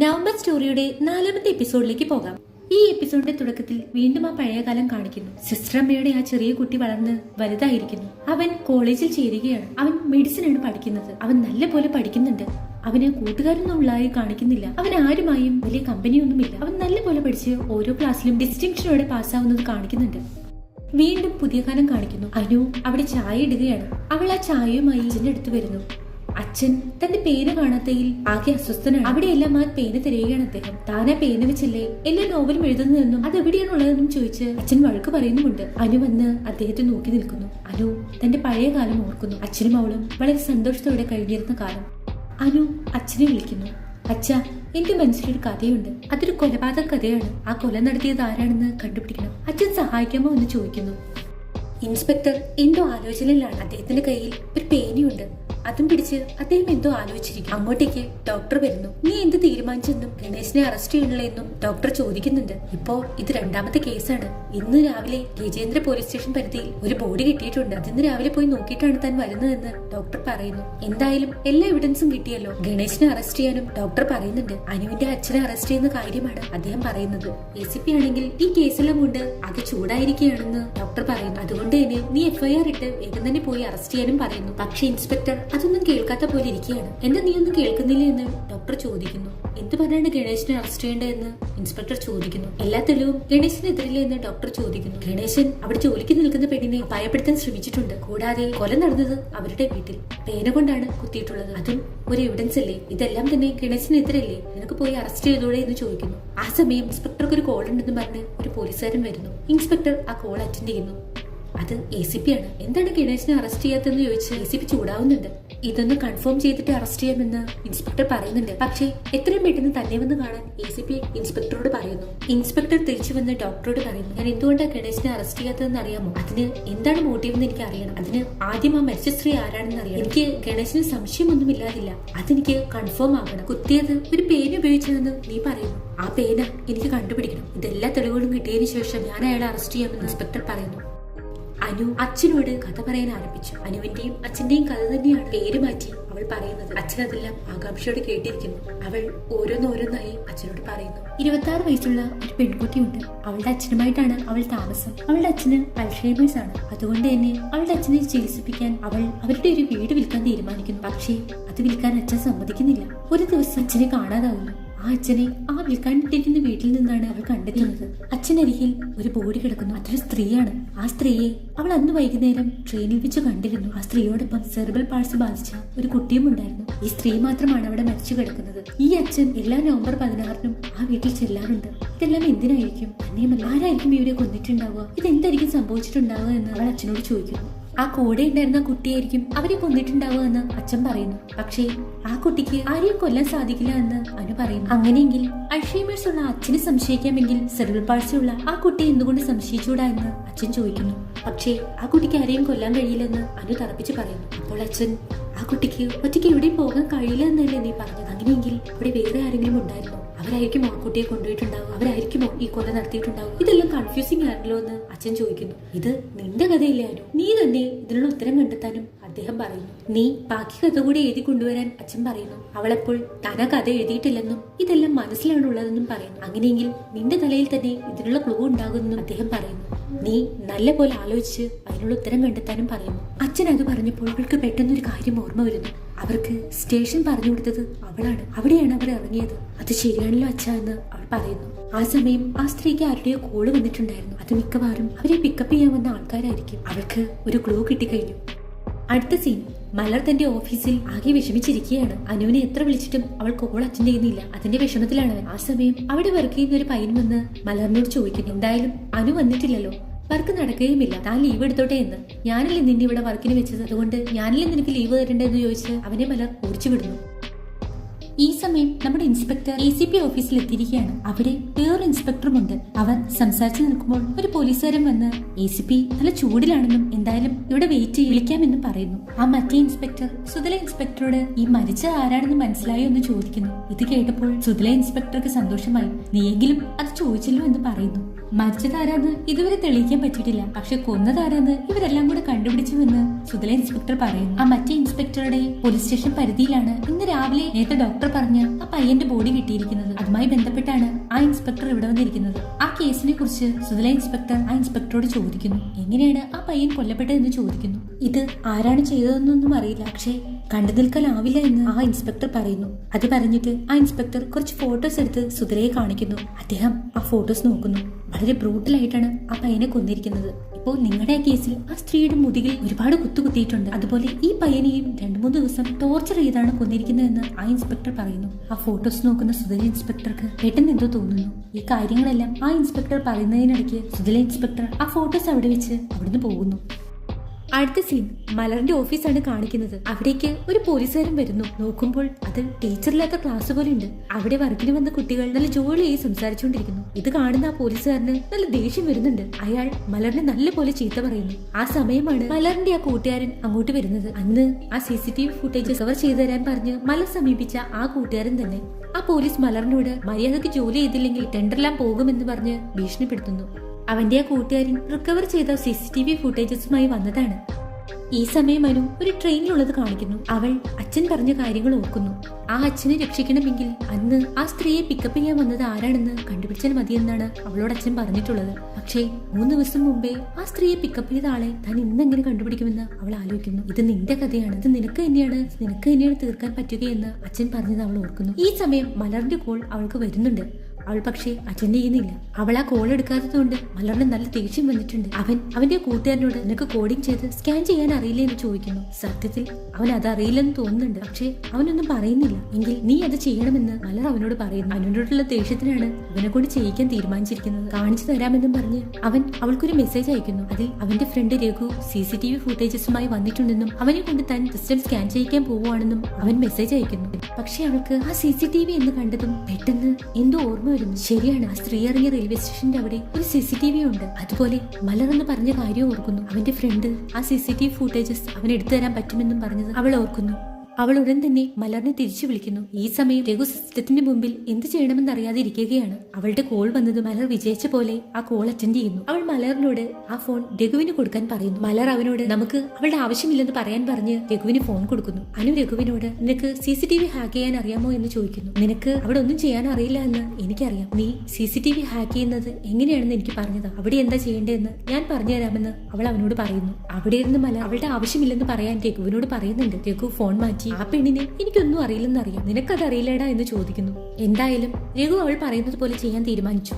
November സ്റ്റോറിയുടെ നാലാമത്തെ എപ്പിസോഡിലേക്ക് പോകാം. ഈ എപ്പിസോഡിന്റെ തുടക്കത്തിൽ വീണ്ടും ആ പഴയ കാലം കാണിക്കുന്നു. സിസ്റ്റർ അമ്മയുടെ ആ ചെറിയ കുട്ടി വളർന്ന് വലുതായിരിക്കുന്നു. അവൻ കോളേജിൽ ചേരുകയാണ്. അവൻ മെഡിസിൻ ആണ് പഠിക്കുന്നത്. അവൻ നല്ല പോലെ പഠിക്കുന്നുണ്ട്. അവന് കൂട്ടുകാരൊന്നും ഉള്ളതായി കാണിക്കുന്നില്ല. അവൻ ആരുമായും വലിയ കമ്പനിയൊന്നുമില്ല. അവൻ നല്ല പോലെ പഠിച്ച് ഓരോ ക്ലാസ്സിലും ഡിസ്റ്റിങ്ഷനോടെ പാസ്സാവുന്നത് കാണിക്കുന്നുണ്ട്. വീണ്ടും പുതിയ കാലം കാണിക്കുന്നു. അനു അവിടെ ചായ ഇടുകയാണ്. അവൾ ആ ചായയുമായി അടുത്ത് വരുന്നു. അച്ഛൻ തന്റെ പേര് കാണാത്തയിൽ ആകെ അസ്വസ്ഥനാണ് അവിടെയെല്ലാം ആ പേന തിരയുകയാണ് അദ്ദേഹം. ആ പേന വെച്ചല്ലേ? എല്ലാ നോവലും എഴുതുന്നതെന്നും അത് എവിടെയാണുള്ളതെന്നും ചോദിച്ച് അച്ഛൻ വഴക്ക് പറയുന്നുമുണ്ട്. അനു വന്ന് അദ്ദേഹത്തെ നോക്കി നിൽക്കുന്നു. അനു തന്റെ പഴയ കാലം ഓർക്കുന്നു. അച്ഛനും അവളും വളരെ സന്തോഷത്തോടെ കഴിഞ്ഞിരുന്ന കാലം. അനു അച്ഛനെ വിളിക്കുന്നു. അച്ഛ എന്റെ മനസ്സിലൊരു കഥയുണ്ട്. അതൊരു കൊലപാതക കഥയാണ്. ആ കൊല നടത്തിയത് ആരാണെന്ന് കണ്ടുപിടിക്കണം. അച്ഛൻ സഹായിക്കാമോ എന്ന് ചോദിക്കുന്നു. ഇൻസ്പെക്ടർ എന്തോ ആലോചനയിലാണ്. അദ്ദേഹത്തിന്റെ കയ്യിൽ ഒരു പേനയുണ്ട്. അതും പിടിച്ച് അദ്ദേഹം എന്തോ ആലോചിച്ചിരിക്കും അങ്ങോട്ടേക്ക് ഡോക്ടർ വരുന്നു. നീ എന്ത് തീരുമാനിച്ചെന്നും ഗണേശിനെ അറസ്റ്റ് ചെയ്യണല്ലോ എന്നും ഡോക്ടർ ചോദിക്കുന്നുണ്ട്. ഇപ്പോ ഇത് രണ്ടാമത്തെ കേസാണ്. ഇന്ന് രാവിലെ ഗജേന്ദ്ര പോലീസ് സ്റ്റേഷൻ പരിധിയിൽ ഒരു ബോഡി കിട്ടിയിട്ടുണ്ട്. അതിന്ന് രാവിലെ പോയി നോക്കിയിട്ടാണ് താൻ വരുന്നതെന്ന് ഡോക്ടർ പറയുന്നു. എന്തായാലും എല്ലാ എവിഡൻസും കിട്ടിയല്ലോ. ഗണേശിനെ അറസ്റ്റ് ചെയ്യാനും ഡോക്ടർ പറയുന്നുണ്ട്. അനുവിന്റെ അച്ഛനെ അറസ്റ്റ് ചെയ്യുന്ന കാര്യമാണ് അദ്ദേഹം പറയുന്നത്. എ സി പി ആണെങ്കിൽ ഈ കേസെല്ലാം കൊണ്ട് അത് ചൂടായിരിക്കുകയാണെന്ന് ഡോക്ടർ പറയുന്നു. അതുകൊണ്ട് തന്നെ നീ എഫ്ഐആർ ഇട്ട് വേഗം തന്നെ പോയി അറസ്റ്റ് ചെയ്യാനും പറയുന്നു. പക്ഷേ ഇൻസ്പെക്ടർ അതൊന്നും കേൾക്കാത്ത പോലെ ഇരിക്കുകയാണ്. എന്താ നീ ഒന്നും കേൾക്കുന്നില്ല എന്ന് ഡോക്ടർ ചോദിക്കുന്നു. എന്ത് പറഞ്ഞാണ് ഗണേശിനെ അറസ്റ്റ് ചെയ്യേണ്ടതെന്ന് ഇൻസ്പെക്ടർ ചോദിക്കുന്നു. എല്ലാ തെളിവും ഗണേശിനെതിരില്ലേ എന്ന് ഡോക്ടർ ചോദിക്കുന്നു. ഗണേശൻ അവിടെ ജോലിക്ക് നിൽക്കുന്ന പെണ്ണിനെ ഭയപ്പെടുത്താൻ ശ്രമിച്ചിട്ടുണ്ട്. കൂടാതെ കൊല നടന്നത് അവരുടെ വീട്ടിൽ പേന കൊണ്ടാണ് കുത്തിയിട്ടുള്ളത്. അതും ഒരു എവിഡൻസ് അല്ലേ? ഇതെല്ലാം തന്നെ ഗണേശിനെതിരല്ലേ? നിനക്ക് പോയി അറസ്റ്റ് ചെയ്തോടെ എന്ന് ചോദിക്കുന്നു. ആ സമയം ഇൻസ്പെക്ടർക്ക് ഒരു കോൾ ഉണ്ടെന്ന് പറഞ്ഞ് ഒരു പോലീസുകാരൻ വരുന്നു. ഇൻസ്പെക്ടർ ആ കോൾ അറ്റൻഡ് ചെയ്യുന്നു. അത് എ സി പി ആണ്. എന്താണ് ഗണേശനെ അറസ്റ്റ് ചെയ്യാത്തെന്ന് ചോദിച്ച് എ സി പി ചൂടാവുന്നുണ്ട്. ഇതൊന്ന് കൺഫേം ചെയ്തിട്ട് അറസ്റ്റ് ചെയ്യാമെന്ന് ഇൻസ്പെക്ടർ പറയുന്നുണ്ട്. പക്ഷേ എത്രയും പെട്ടെന്ന് തന്നെ വന്ന് കാണാൻ എ സി പി ഇൻസ്പെക്ടറോട് പറയുന്നു. ഇൻസ്പെക്ടർ തിരിച്ചു വന്ന് ഡോക്ടറോട് പറയുന്നു. ഞാൻ എന്തുകൊണ്ടാണ് ഗണേശനെ അറസ്റ്റ് ചെയ്യാത്തതെന്ന് അറിയാമോ? അതിന് എന്താണ് മോട്ടീവ് എന്ന് എനിക്ക് അറിയണം. അതിന് ആദ്യം ആ മരിച്ച സ്ത്രീ ആരാണെന്ന് അറിയാം എനിക്ക് ഗണേശന് സംശയമൊന്നും ഇല്ലാതില്ല. അതെനിക്ക് കൺഫേം ആകണം. കുത്തിയത് ഒരു പേന ഉപയോഗിച്ചതെന്ന് നീ പറയുന്നു. ആ പേന എനിക്ക് കണ്ടുപിടിക്കണം. ഇതെല്ലാ തെളിവുകളും കിട്ടിയതിനു ശേഷം ഞാൻ അയാളെ അറസ്റ്റ് ചെയ്യാമെന്ന് ഇൻസ്പെക്ടർ പറയുന്നു. അനു അച്ഛനോട് കഥ പറയാൻ ആരംഭിച്ചു. അനുവിന്റെയും അച്ഛന്റെയും കഥ തന്നെയാണ് പേര് മാറ്റി അവൾ പറയുന്നത്. അച്ഛൻ അതെല്ലാം ആകാംക്ഷയോടെ കേട്ടിരിക്കുന്നു. അവൾ ഓരോന്നോരോന്നായി അച്ഛനോട് പറയുന്നു. ഇരുപത്തി ആറ് വയസ്സുള്ള ഒരു പെൺകുട്ടിയുണ്ട്. അവളുടെ അച്ഛനുമായിട്ടാണ് അവൾ താമസം. അവളുടെ അച്ഛന് അൽഷൈമേഴ്സ് ആണ്. അതുകൊണ്ട് തന്നെ അവളുടെ അച്ഛനെ ചികിത്സിപ്പിക്കാൻ അവൾ അവരുടെ ഒരു വീട് വിൽക്കാൻ തീരുമാനിക്കുന്നു. പക്ഷേ അത് വിൽക്കാൻ അച്ഛൻ സമ്മതിക്കുന്നില്ല. ഒരു ദിവസം അച്ഛനെ കാണാതാവുന്നു. ആ അച്ഛനെ ആ വിൽക്കാനിട്ടിരിക്കുന്ന വീട്ടിൽ നിന്നാണ് അവൾ കണ്ടെത്തുന്നത്. അച്ഛനരികിൽ ഒരു ബോഡി കിടക്കുന്നു. അതൊരു സ്ത്രീയാണ്. ആ സ്ത്രീയെ അവൾ അന്ന് വൈകുന്നേരം ട്രെയിനിൽ വെച്ച് കണ്ടിരുന്നു. ആ സ്ത്രീയോടൊപ്പം സെർബൽ പാഴ്സ് ബാധിച്ച ഒരു കുട്ടിയും ഉണ്ടായിരുന്നു. ഈ സ്ത്രീ മാത്രമാണ് അവിടെ മരിച്ചു കിടക്കുന്നത്. ഈ അച്ഛൻ എല്ലാ നവംബർ പതിനാറിനും ആ വീട്ടിൽ ചെല്ലാറുണ്ട്. ഇതെല്ലാം എന്തിനായിരിക്കും? അന്നേമല്ല. ആരായിരിക്കും ഇവരെ കൊന്നിട്ടുണ്ടാവുക? ഇതെന്തായിരിക്കും സംഭവിച്ചിട്ടുണ്ടാവുക എന്ന് അവൾ അച്ഛനോട് ചോദിക്കുന്നു. ആ കൂടെ ഉണ്ടായിരുന്ന കുട്ടിയായിരിക്കും അവരെ കൊന്നിട്ടുണ്ടാവുക എന്ന് അച്ഛൻ പറയുന്നു. പക്ഷേ ആ കുട്ടിക്ക് ആരെയും കൊല്ലാൻ സാധിക്കില്ല എന്ന് അനു പറയുന്നു. അങ്ങനെയെങ്കിൽ അൾഷൈമേഴ്സ് ഉള്ള അച്ഛനെ സംശയിക്കാമെങ്കിൽ സെറിബൽ പാഴ്സി ഉള്ള ആ കുട്ടി എന്തുകൊണ്ട് സംശയിച്ചൂടാ എന്ന് അച്ഛൻ ചോദിക്കുന്നു. പക്ഷേ ആ കുട്ടിക്ക് ആരെയും കൊല്ലാൻ കഴിയില്ലെന്ന് അനു തറപ്പിച്ച് പറയുന്നു. അപ്പോൾ അച്ഛൻ ആ കുട്ടിക്ക് ഒറ്റയ്ക്ക് എവിടെയും പോകാൻ കഴിയില്ല എന്നല്ലേ നീ പറഞ്ഞത്? അങ്ങനെയെങ്കിൽ ഇവിടെ വേറെ ആരെങ്കിലും ഉണ്ടായിരുന്നു? അവരായിരിക്കും മോൾക്കുട്ടിയെ കുട്ടിയെ കൊണ്ടുപോയിട്ടുണ്ടാവും അവരായിരിക്കുമോ ഈ കൊല നടത്തിയിട്ടുണ്ടാവും ഇതെല്ലാം കൺഫ്യൂസിംഗ് ആണല്ലോ എന്ന് അച്ഛൻ ചോദിക്കുന്നു. ഇത് നിന്റെ കഥയില്ലായിരുന്നു നീ തന്നെ ഇതിനുള്ള ഉത്തരം കണ്ടെത്താനും അദ്ദേഹം പറയുന്നു. നീ ബാക്കി കഥ കൂടി എഴുതി കൊണ്ടുവരാൻ അച്ഛൻ പറയുന്നു. അവളെപ്പോൾ തന കഥ എഴുതിയിട്ടില്ലെന്നും ഇതെല്ലാം മനസ്സിലാണുള്ളതെന്നും പറയുന്നു. അങ്ങനെയെങ്കിൽ നിന്റെ തലയിൽ തന്നെ ഇതിനുള്ള ക്ലൂ ഉണ്ടാകുമെന്നും അദ്ദേഹം പറയുന്നു. നീ നല്ല പോലെ ആലോചിച്ച് അതിനുള്ള ഉത്തരം കണ്ടെത്താനും പറയുന്നു. അച്ഛൻ അത് പറഞ്ഞപ്പോൾ അവൾക്ക് പെട്ടെന്നൊരു കാര്യം ഓർമ്മ വരുന്നു. അവർക്ക് സ്റ്റേഷൻ പറഞ്ഞു കൊടുത്തത് അവളാണ്. അവിടെയാണ് അവർ ഇറങ്ങിയത്. അത് ശരിയാണല്ലോ അച്ഛ എന്ന് അവൾ പറയുന്നു. ആ സമയം ആ സ്ത്രീക്ക് ആരുടെയോ കോൾ വന്നിട്ടുണ്ടായിരുന്നു. അത് മിക്കവാറും അവരെ പിക്കപ്പ് ചെയ്യാൻ വന്ന ആൾക്കാരായിരിക്കും. അവൾക്ക് ഒരു ക്ലൂ കിട്ടിക്കഴിഞ്ഞു. അടുത്ത സീൻ മലർ തന്റെ ഓഫീസിൽ ആകെ വിഷമിച്ചിരിക്കുകയാണ്. അനുവിനെ എത്ര വിളിച്ചിട്ടും അവൾ കോൾ അറ്റൻഡ് ചെയ്യുന്നില്ല. അതിന്റെ വിഷമത്തിലാണ് ആ സമയം അവിടെ വർക്ക് ചെയ്യുന്ന ഒരു പയ്യൻ വന്ന് മലറിനോട് ചോദിക്കുന്നു. എന്തായാലും അനു വന്നിട്ടില്ലല്ലോ. വർക്ക് നടക്കുകയുമില്ല. താൻ ലീവ് എടുത്തോട്ടെ എന്ന്. ഞാനല്ലേ നിന്നെ ഇവിടെ വർക്കിന് വെച്ചത്? അതുകൊണ്ട് ഞാനല്ലേ നിനക്ക് ലീവ് തരണ്ടെന്ന് ചോദിച്ച് അവനെ മലർ ഓടിച്ചു വിടുന്നു. ഈ സമയം നമ്മുടെ ഇൻസ്പെക്ടർ എ സി പി ഓഫീസിൽ എത്തിയിരിക്കുകയാണ്. അവിടെ വേറൊരു ഇൻസ്പെക്ടറും ഉണ്ട്. അവർ സംസാരിച്ചു നിൽക്കുമ്പോൾ ഒരു പോലീസുകാരൻ വന്ന് എ സി പി നല്ല ചൂടിലാണെന്നും എന്തായാലും ഇവിടെ വെയിറ്റ് വിളിക്കാമെന്നും പറയുന്നു. ആ മറ്റേ ഇൻസ്പെക്ടർ സുതല ഇൻസ്പെക്ടറോട് ഈ മരിച്ച ആരാണെന്ന് മനസ്സിലായോ? എന്ന് ചോദിക്കുന്നു. ഇത് കേട്ടപ്പോൾ സുതല ഇൻസ്പെക്ടർക്ക് സന്തോഷമായി. നീയെങ്കിലും അത് ചോദിച്ചല്ലോ എന്ന് പറയുന്നു. മരിച്ചതാരാന്ന് ഇതുവരെ തെളിയിക്കാൻ പറ്റിയിട്ടില്ല. പക്ഷെ കൊന്നതാരാന്ന് ഇവരെല്ലാം കൂടെ കണ്ടുപിടിച്ചുവെന്ന് സുതല ഇൻസ്പെക്ടർ പറയുന്നു. ആ മറ്റേ ഇൻസ്പെക്ടറുടെ പോലീസ് സ്റ്റേഷൻ പരിധിയിലാണ് ഇന്ന് രാവിലെ നേരത്തെ ഡോക്ടർ പറഞ്ഞ ആ പയ്യന്റെ ബോഡി കിട്ടിയിരിക്കുന്നത് അതുമായി ബന്ധപ്പെട്ടാണ് ആ ഇൻസ്പെക്ടർ ഇവിടെ വന്നിരിക്കുന്നത്. ആ കേസിനെ കുറിച്ച് സുതല ഇൻസ്പെക്ടർ ആ ഇൻസ്പെക്ടറോട് ചോദിക്കുന്നു. എങ്ങനെയാണ് ആ പയ്യൻ കൊല്ലപ്പെട്ടതെന്ന് ചോദിക്കുന്നു. ഇത് ആരാണ് ചെയ്തതെന്നൊന്നും അറിയില്ല. പക്ഷേ കണ്ടു നിൽക്കാനാവില്ല എന്ന് ആ ഇൻസ്പെക്ടർ പറയുന്നു. അത് പറഞ്ഞിട്ട് ആ ഇൻസ്പെക്ടർ കുറച്ച് ഫോട്ടോസ് എടുത്ത് സുധരയെ കാണിക്കുന്നു. അദ്ദേഹം ആ ഫോട്ടോസ് നോക്കുന്നു. വളരെ ബ്രൂട്ടലായിട്ടാണ് ആ പയ്യനെ കൊന്നിരിക്കുന്നത്. ഇപ്പോൾ നിങ്ങളുടെ കേസിൽ ആ സ്ത്രീയുടെ മുതുകിൽ ഒരുപാട് കുത്തുകുത്തിയിട്ടുണ്ട്. അതുപോലെ ഈ പയ്യനെയും രണ്ടു മൂന്ന് ദിവസം ടോർച്ചർ ചെയ്താണ് കൊന്നിരിക്കുന്നതെന്ന് ആ ഇൻസ്പെക്ടർ പറയുന്നു. ആ ഫോട്ടോസ് നോക്കുന്ന സുധല ഇൻസ്പെക്ടർക്ക് പെട്ടെന്ന് എന്തോ തോന്നുന്നു. ഈ കാര്യങ്ങളെല്ലാം ആ ഇൻസ്പെക്ടർ പറയുന്നതിനിടയ്ക്ക് സുധല ഇൻസ്പെക്ടർ ആ ഫോട്ടോസ് അവിടെ വെച്ച് അവിടുന്ന് പോകുന്നു. അടുത്ത സീൻ മലറിന്റെ ഓഫീസാണ് കാണിക്കുന്നത്. അവിടേക്ക് ഒരു പോലീസുകാരൻ വരുന്നു. നോക്കുമ്പോൾ അത് ടീച്ചറില്ലാത്ത ക്ലാസ് പോലെ ഉണ്ട് അവിടെ വർക്കിന് വന്ന കുട്ടികൾ നല്ല ജോലിയായി സംസാരിച്ചുകൊണ്ടിരിക്കുന്നു. ഇത് കാണുന്ന ആ പോലീസുകാരന് നല്ല ദേഷ്യം വരുന്നുണ്ട്. അയാൾ മലറിനെ നല്ല പോലെ ചീത്ത പറയുന്നു. ആ സമയമാണ് മലറിന്റെ ആ കൂട്ടുകാരൻ അങ്ങോട്ട് വരുന്നത്. അന്ന് ആ C C T V footage cover ചെയ്തു തരാൻ പറഞ്ഞ് മലർ സമീപിച്ച ആ കൂട്ടുകാരൻ തന്നെ. ആ പോലീസ് മലറിനോട് മര്യാദയ്ക്ക് ജോലി ചെയ്തില്ലെങ്കിൽ ടെൻഡറെല്ലാം പോകുമെന്ന് പറഞ്ഞ് ഭീഷണിപ്പെടുത്തുന്നു. അവന്റെ ആ കൂട്ടുകാരൻ റിക്കവർ ചെയ്ത സി സി ടി വി ഫുട്ടേജസുമായി വന്നതാണ്. ഈ സമയം അനു ഒരു ട്രെയിനിലുള്ളത് കാണിക്കുന്നു. അവൾ അച്ഛൻ പറഞ്ഞ കാര്യങ്ങൾ ഓർക്കുന്നു. ആ അച്ഛനെ രക്ഷിക്കണമെങ്കിൽ അന്ന് ആ സ്ത്രീയെ പിക്കപ്പ് ചെയ്യാൻ വന്നത് ആരാണെന്ന് കണ്ടുപിടിച്ചാൽ മതിയെന്നാണ് അവളോട് അച്ഛൻ പറഞ്ഞിട്ടുള്ളത്. പക്ഷേ മൂന്ന് ദിവസം മുമ്പേ ആ സ്ത്രീയെ പിക്കപ്പ് ചെയ്ത ആളെ താൻ ഇന്നെങ്ങനെ കണ്ടുപിടിക്കുമെന്ന് അവൾ ആലോചിക്കുന്നു. ഇത് നിന്റെ കഥയാണ്. ഇത് നിനക്ക് തന്നെയാണ്. നിനക്ക് തന്നെയാണ് തീർക്കാൻ പറ്റുകയെന്ന് അച്ഛൻ പറഞ്ഞത് അവൾ ഓർക്കുന്നു. ഈ സമയം മലറിന്റെ കോൾ അവൾക്ക് വരുന്നുണ്ട്. അവൾ പക്ഷേ അറ്റൻഡ് ചെയ്യുന്നില്ല അവൾ ആ കോൾ എടുക്കാത്തതുകൊണ്ട് മലറിന് നല്ല ദേഷ്യം വന്നിട്ടുണ്ട്. അവൻ അവന്റെ കൂട്ടുകാരനോട് നിനക്ക് കോഡിംഗ് ചെയ്ത് സ്കാൻ ചെയ്യാൻ അറിയില്ല എന്ന് ചോദിക്കുന്നു. സത്യത്തിൽ അവൻ അത് അറിയില്ലെന്ന് തോന്നുന്നുണ്ട്. പക്ഷേ അവനൊന്നും പറയുന്നില്ല. എങ്കിൽ നീ അത് ചെയ്യണമെന്ന് മലർ അവനോട് പറയുന്നു. അവനോടുള്ള ദേഷ്യത്തിനാണ് അവനെ കൊണ്ട് ചെയ്യിക്കാൻ തീരുമാനിച്ചിരിക്കുന്നത്. കാണിച്ചു തരാമെന്നും പറഞ്ഞ് അവൻ അവൾക്കൊരു മെസ്സേജ് അയക്കുന്നു. അതിൽ അവന്റെ friend Raghu C C T V ഫുട്ടേജസുമായി വന്നിട്ടുണ്ടെന്നും അവനെ കൊണ്ട് താൻ സിസ്റ്റം സ്കാൻ ചെയ്യിക്കാൻ പോവുകയാണെന്നും അവൻ മെസ്സേജ് അയക്കുന്നു. പക്ഷേ അവൾക്ക് ആ സി സി ടി വി എന്ന് കണ്ടതും പെട്ടെന്ന് എന്തോ ഓർമ്മ വരുന്നു. ശരിയാണ്. ആ സ്ത്രീ ഇറങ്ങിയ റെയിൽവേ സ്റ്റേഷന്റെ അവിടെ ഒരു സി സി ടി വി ഉണ്ട്. അതുപോലെ മലർ എന്ന് പറഞ്ഞ കാര്യം ഓർക്കുന്നു. അവന്റെ ഫ്രണ്ട് ആ C C T V footages അവൻ എടുത്തു തരാൻ പറ്റുമെന്നും പറഞ്ഞത് അവൾ ഓർക്കുന്നു. അവൾ ഉടൻ തന്നെ മലറിനെ തിരിച്ചു വിളിക്കുന്നു. ഈ സമയം രഘു സിസ്റ്റത്തിന്റെ മുമ്പിൽ എന്ത് ചെയ്യണമെന്ന് അറിയാതെ ഇരിക്കുകയാണ് അവളുടെ കോൾ വന്നത് മലർ വിജയിച്ച പോലെ ആ കോൾ അറ്റൻഡ് ചെയ്യുന്നു. അവൾ മലറിനോട് ആ ഫോൺ രഘുവിന് കൊടുക്കാൻ പറയുന്നു. മലർ അവനോട് നമുക്ക് അവളുടെ ആവശ്യമില്ലെന്ന് പറയാൻ പറഞ്ഞ് രഘുവിന് ഫോൺ കൊടുക്കുന്നു. അനു രഘുവിനോട് നിനക്ക് C C T V hack ചെയ്യാൻ അറിയാമോ? എന്ന് ചോദിക്കുന്നു. നിനക്ക് അവിടെ ഒന്നും ചെയ്യാൻ അറിയില്ല എന്ന് എനിക്കറിയാം. നീ C C T V hack ചെയ്യുന്നത് എങ്ങനെയാണെന്ന് എനിക്ക് പറഞ്ഞത് അവിടെ എന്താ ചെയ്യേണ്ടതെന്ന് ഞാൻ പറഞ്ഞു തരാമെന്ന് അവൾ അവനോട് പറയുന്നു. അവിടെ ഇരുന്ന് മല അവളുടെ ആവശ്യമില്ലെന്ന് പറയാൻ രഘുവിനോട് പറയുന്നുണ്ട്. രഘു ഫോൺ മാറ്റി. ആ പെണ്ണിനെ എനിക്കൊന്നും അറിയില്ലെന്ന് അറിയാം. നിനക്കത് അറിയില്ലേടാ എന്ന് ചോദിക്കുന്നു. എന്തായാലും രഘു അവൾ പറയുന്നത് പോലെ ചെയ്യാൻ തീരുമാനിച്ചു.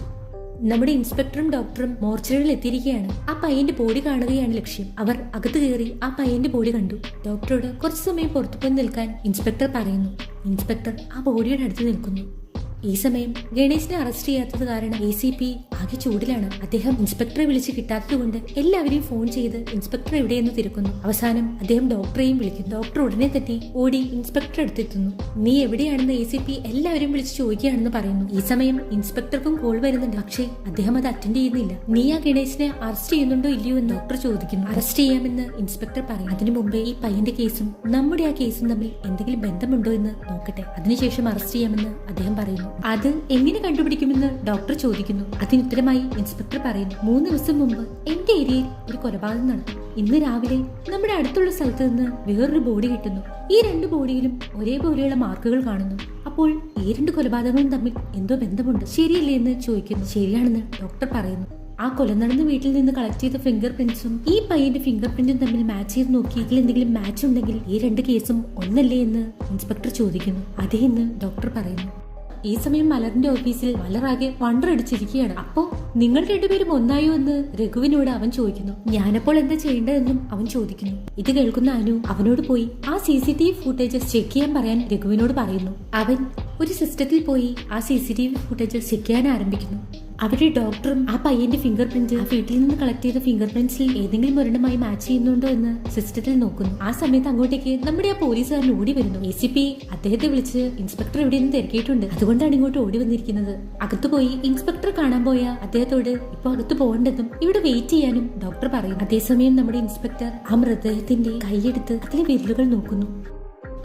നമ്മുടെ ഇൻസ്പെക്ടറും ഡോക്ടറും മോർച്ചറിയിൽ എത്തിയിരിക്കുകയാണ്. ആ പയ്യന്റെ ബോഡി കാണുകയാണ് ലക്ഷ്യം. അവർ അകത്ത് കയറി ആ പയ്യന്റെ ബോഡി കണ്ടു. ഡോക്ടറോട് കുറച്ചു സമയം പുറത്തു പോയി നിൽക്കാൻ ഇൻസ്പെക്ടർ പറയുന്നു. ഇൻസ്പെക്ടർ ആ ബോഡിയുടെ അടുത്ത് നിൽക്കുന്നു. ഈ സമയം ഗണേശിനെ അറസ്റ്റ് ചെയ്യാത്തത് കാരണം എ സി പി ആകെ ചൂടിലാണ്. അദ്ദേഹം ഇൻസ്പെക്ടറെ വിളിച്ച് കിട്ടാത്തതുകൊണ്ട് എല്ലാവരെയും ഫോൺ ചെയ്ത് ഇൻസ്പെക്ടർ എവിടെയെന്ന് തിരക്കുന്നു. അവസാനം അദ്ദേഹം ഡോക്ടറെയും വിളിക്കുന്നു ഡോക്ടർ ഉടനെ തന്നെ ഓടി ഇൻസ്പെക്ടർ അടുത്തെത്തുന്നു. നീ എവിടെയാണെന്ന് എ സി പി എല്ലാവരും വിളിച്ച് ചോദിക്കുകയാണെന്ന് പറയുന്നു. ഈ സമയം ഇൻസ്പെക്ടർക്കും കോൾ വരുന്നുണ്ട്. പക്ഷേ അദ്ദേഹം അത് അറ്റൻഡ് ചെയ്യുന്നില്ല. നീ ആ ഗണേശിനെ അറസ്റ്റ് ചെയ്യുന്നുണ്ടോ ഇല്ലയോ എന്ന് ഡോക്ടർ ചോദിക്കുന്നു. അറസ്റ്റ് ചെയ്യാമെന്ന് ഇൻസ്പെക്ടർ പറയും. അതിനു മുമ്പേ ഈ പയ്യന്റെ കേസും നമ്മുടെ ആ കേസും തമ്മിൽ എന്തെങ്കിലും ബന്ധമുണ്ടോ എന്ന് നോക്കട്ടെ. അതിനുശേഷം അറസ്റ്റ് ചെയ്യാമെന്ന് അദ്ദേഹം പറയുന്നു. അത് എങ്ങനെ കണ്ടുപിടിക്കുമെന്ന് ഡോക്ടർ ചോദിക്കുന്നു. അതിന് ഉത്തരമായി ഇൻസ്പെക്ടർ പറയുന്നു മൂന്ന് ദിവസം മുമ്പ് എന്റെ ഏരിയയിൽ ഒരു കൊലപാതകം നടന്നു. ഇന്ന് രാവിലെ നമ്മുടെ അടുത്തുള്ള സ്ഥലത്ത് നിന്ന് വേറൊരു ബോഡി കിട്ടുന്നു. ഈ രണ്ട് ബോഡിയിലും ഒരേപോലെയുള്ള മാർക്കുകൾ കാണുന്നു. അപ്പോൾ ഈ രണ്ട് കൊലപാതകങ്ങളും തമ്മിൽ എന്തോ ബന്ധമുണ്ട്? ശരിയല്ലേ? എന്ന് ചോദിക്കുന്നു. ശരിയാണെന്ന് ഡോക്ടർ പറയുന്നു. ആ കൊല നടന്ന വീട്ടിൽ നിന്ന് കളക്ട് ചെയ്ത ഫിംഗർ പ്രിന്റ്സും ഈ പയ്യന്റെ ഫിംഗർ പ്രിന്റും തമ്മിൽ മാച്ച് ചെയ്ത് നോക്കി ഇതിൽ എന്തെങ്കിലും മാച്ച് ഉണ്ടെങ്കിൽ ഈ രണ്ട് കേസും ഒന്നല്ലേ? എന്ന് ഇൻസ്പെക്ടർ ചോദിക്കുന്നു. അതേ എന്ന് ഡോക്ടർ പറയുന്നു. ഈ സമയം മലറിന്റെ ഓഫീസിൽ മലറാകെ വണ്ടറടിച്ചിരിക്കുകയാണ്. അപ്പോ നിങ്ങൾ രണ്ടുപേരും ഒന്നായോ എന്ന് രഘുവിനോട് അവൻ ചോദിക്കുന്നു. ഞാനപ്പോൾ എന്താ ചെയ്യേണ്ടതെന്നും അവൻ ചോദിക്കുന്നു. ഇത് കേൾക്കുന്ന അനു അവനോട് പോയി ആ C C T V footage check ചെയ്യാൻ പറയാൻ രഘുവിനോട് പറയുന്നു. അവൻ ഒരു സിസ്റ്റത്തിൽ പോയി ആ C C T V footage check ചെയ്യാൻ ആരംഭിക്കുന്നു. അവിടെ ഡോക്ടറും ആ പയ്യന്റെ ഫിംഗർ പ്രിന്റ് ആ വീട്ടിൽ നിന്ന് കളക്ട് ചെയ്ത ഫിംഗർ പ്രിന്റ്സിൽ ഏതെങ്കിലും ഒരെണ്ണമായി മാച്ച് ചെയ്യുന്നുണ്ടോ എന്ന് സിസ്റ്റത്തിൽ നോക്കുന്നു. ആ സമയത്ത് അങ്ങോട്ടേക്ക് നമ്മുടെ ആ പോലീസുകാരൻ ഓടി വരുന്നു. എ സി പി അദ്ദേഹത്തെ വിളിച്ച് ഇൻസ്പെക്ടർ എവിടെയെന്ന് തിരക്കിയിട്ടുണ്ട്. അതുകൊണ്ടാണ് ഇങ്ങോട്ട് ഓടി വന്നിരിക്കുന്നത്. അകത്ത് പോയി ഇൻസ്പെക്ടർ കാണാൻ പോയ അദ്ദേഹത്തോട് ഇപ്പൊ അകത്ത് പോകേണ്ടതും ഇവിടെ വെയിറ്റ് ചെയ്യാനും ഡോക്ടർ പറയും അതേസമയം നമ്മുടെ ഇൻസ്പെക്ടർ ആ മൃതദേഹത്തിന്റെ കൈയെടുത്ത് അതിലെ വിരലുകൾ നോക്കുന്നു.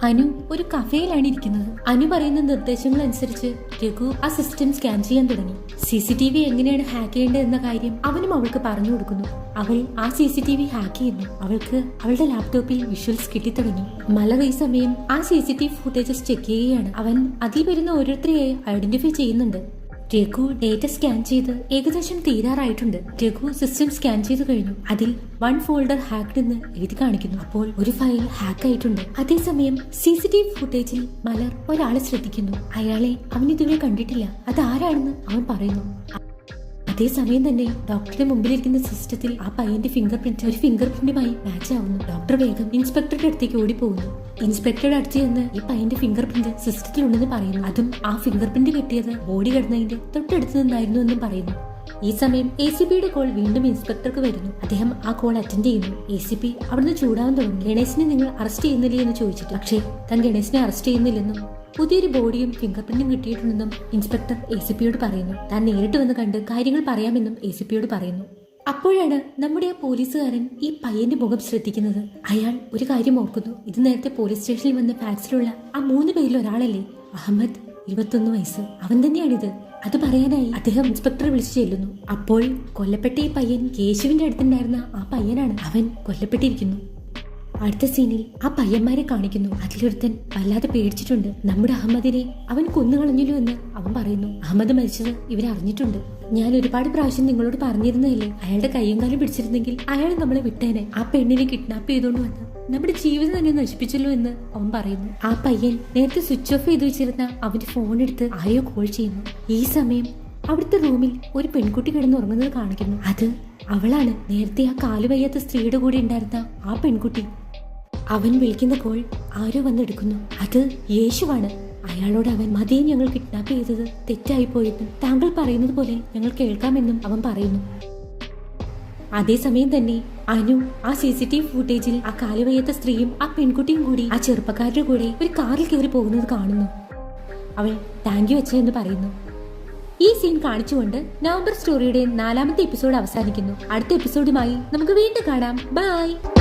അനു ഒരു കഫേയിലാണ് ഇരിക്കുന്നത്. അനു പറയുന്ന നിർദ്ദേശങ്ങൾ അനുസരിച്ച് രഘു ആ സിസ്റ്റം സ്കാൻ ചെയ്യാൻ തുടങ്ങി. സി സി ടി വി എങ്ങനെയാണ് ഹാക്ക് ചെയ്യേണ്ടത് എന്ന കാര്യം അവനും അവൾക്ക് പറഞ്ഞു കൊടുക്കുന്നു. അവൾ ആ C C T V hack ചെയ്യുന്നു. അവൾക്ക് അവളുടെ ലാപ്ടോപ്പിൽ വിഷ്വൽസ് കിട്ടിത്തുടങ്ങി. മലർ ഈ സമയം ആ C C T V footages check ചെയ്യുകയാണ്. അവൻ അതിൽ വരുന്ന ഓരോരുത്തരെയായി ഐഡന്റിഫൈ ചെയ്യുന്നുണ്ട്. രഘു ഡേറ്റ സ്കാൻ ചെയ്ത് ഏകദേശം തീരാറായിട്ടുണ്ട്. രഘു സിസ്റ്റം സ്കാൻ ചെയ്ത് കഴിഞ്ഞു. അതിൽ വൺ ഫോൾഡർ ഹാക്ഡ് എന്ന് എഴുതി കാണിക്കുന്നു. അപ്പോൾ ഒരു ഫയൽ ഹാക്ക് ആയിട്ടുണ്ട്. അതേസമയം സി സി ടി വി ഫുട്ടേജിൽ മലർ ഒരാളെ ശ്രദ്ധിക്കുന്നു. അയാളെ അവൻ ഇതുവരെ കണ്ടിട്ടില്ല. അത് ആരാണെന്ന് അവൻ പറയുന്നു. അതേസമയം തന്നെ ഡോക്ടറുടെ മുമ്പിലിരിക്കുന്ന സിസ്റ്റത്തിൽ ആ പയ്യന്റെ ഫിംഗർ പ്രിന്റ് ഒരു ഫിംഗർ പ്രിന്റുമായി മാച്ച് ആവുന്നു. ഡോക്ടർ വേഗം ഇൻസ്പെക്ടറുടെ അടുത്തേക്ക് ഓടിപ്പോകുന്നു. ഇൻസ്പെക്ടറുടെ അടുത്ത് ചെന്ന് ഈ പയ്യന്റെ ഫിംഗർ പ്രിന്റ് സിസ്റ്റത്തിലുണ്ടെന്ന് പറയുന്നു. അതും ആ ഫിംഗർ പ്രിന്റ് കിട്ടിയത് ബോഡി കിടന്നതിന്റെ തൊട്ടടുത്ത് നിന്നായിരുന്നു എന്നും പറയുന്നു. ഈ സമയം എ സി പിയുടെ കോൾ വീണ്ടും ഇൻസ്പെക്ടർക്ക് വരുന്നു. അദ്ദേഹം ആ കോൾ അറ്റൻഡ് ചെയ്യുന്നു. എ സി പി അവിടുന്ന് ചൂടാവാൻ തുടങ്ങി. ഗണേശിനെ നിങ്ങൾ അറസ്റ്റ് ചെയ്യുന്നില്ലേ എന്ന് ചോദിച്ചിട്ട് പക്ഷേ താൻ ഗണേശിനെ അറസ്റ്റ് ചെയ്യുന്നില്ലെന്നും പുതിയൊരു ബോഡിയും ഫിംഗർ പ്രിന്റും കിട്ടിയിട്ടുണ്ടെന്നും ഇൻസ്പെക്ടർ എ സി പിയോട് പറയുന്നു. താൻ നേരിട്ട് വന്ന് കണ്ട് കാര്യങ്ങൾ പറയാമെന്നും എ സി പിയോട് പറയുന്നു. അപ്പോഴാണ് നമ്മുടെ ആ പോലീസുകാരൻ ഈ പയ്യന്റെ മുഖം ശ്രദ്ധിക്കുന്നത്. അയാൾ ഒരു കാര്യം ഓർക്കുന്നു. ഇത് നേരത്തെ പോലീസ് സ്റ്റേഷനിൽ വന്ന ഫാക്സിലുള്ള ആ മൂന്ന് പേരിൽ ഒരാളല്ലേ? അഹമ്മദ് ഇരുപത്തൊന്ന് വയസ്സ്. അവൻ തന്നെയാണിത്. അത് പറയാനായി അദ്ദേഹം ഇൻസ്പെക്ടറെ വിളിച്ചു ചെല്ലുന്നു. അപ്പോൾ കൊല്ലപ്പെട്ട ഈ പയ്യൻ കേശുവിന്റെ അടുത്തുണ്ടായിരുന്ന ആ പയ്യനാണ്. അവൻ കൊല്ലപ്പെട്ടിരിക്കുന്നു. അടുത്ത സീനിൽ ആ പയ്യന്മാരെ കാണിക്കുന്നു. അതിലൊരുത്തൻ വല്ലാതെ പേടിച്ചിട്ടുണ്ട്. നമ്മുടെ അഹമ്മദിനെ അവൻ കൊന്നുകളഞ്ഞല്ലോ എന്ന് അവൻ പറയുന്നു. അഹമ്മദ് മരിച്ചത് ഇവരറിഞ്ഞിട്ടുണ്ട് ഞാൻ ഒരുപാട് പ്രാവശ്യം നിങ്ങളോട് പറഞ്ഞിരുന്നതല്ലേ? അയാളുടെ കൈയും കാലും പിടിച്ചിരുന്നെങ്കിൽ അയാൾ നമ്മളെ വിട്ടേനെ. ആ പെണ്ണിനെ കിഡ്നാപ്പ് ചെയ്തോണ്ട് വന്ന് നമ്മുടെ ജീവിതം തന്നെ നശിപ്പിച്ചല്ലോ എന്ന് അവൻ പറയുന്നു. ആ പയ്യൻ നേരത്തെ സ്വിച്ച് ഓഫ് ചെയ്ത് വെച്ചിരുന്ന അവന്റെ ഫോൺ എടുത്ത് ആയോ കോൾ ചെയ്യുന്നു. ഈ സമയം അവിടുത്തെ റൂമിൽ ഒരു പെൺകുട്ടി കിടന്നുറങ്ങുന്നത് കാണിക്കുന്നു. അത് അവളാണ്. നേരത്തെ ആ കാലുവയ്യാത്ത സ്ത്രീയുടെ കൂടെ ഉണ്ടായിരുന്ന ആ പെൺകുട്ടി അവൻ വിളിക്കുന്നപ്പോൾ ആരോ വന്നെടുക്കുന്നു. അത് യേശുവാണ്. അയാളോട് അവൻ മതിയെ ഞങ്ങൾ കിഡ്നാപ്പ് ചെയ്തത് തെറ്റായി പോയെന്നും താങ്കൾ പറയുന്നത് പോലെ ഞങ്ങൾ കേൾക്കാമെന്നും അവൻ പറയുന്നു. അതേസമയം തന്നെ അനു ആ സി സി ടി വി ഫുട്ടേജിൽ ആ കാലുവയ്യാത്ത സ്ത്രീയും ആ പെൺകുട്ടിയും കൂടി ആ ചെറുപ്പക്കാരുടെ കൂടെ ഒരു കാറിൽ കയറി പോകുന്നത് കാണുന്നു. അവൾ താങ്ക് യു എന്ന് പറയുന്നു. ഈ സീൻ കാണിച്ചുകൊണ്ട് നവംബർ സ്റ്റോറിയുടെ നാലാമത്തെ എപ്പിസോഡ് അവസാനിക്കുന്നു. അടുത്ത എപ്പിസോഡുമായി നമുക്ക് വീണ്ടും കാണാം. ബൈ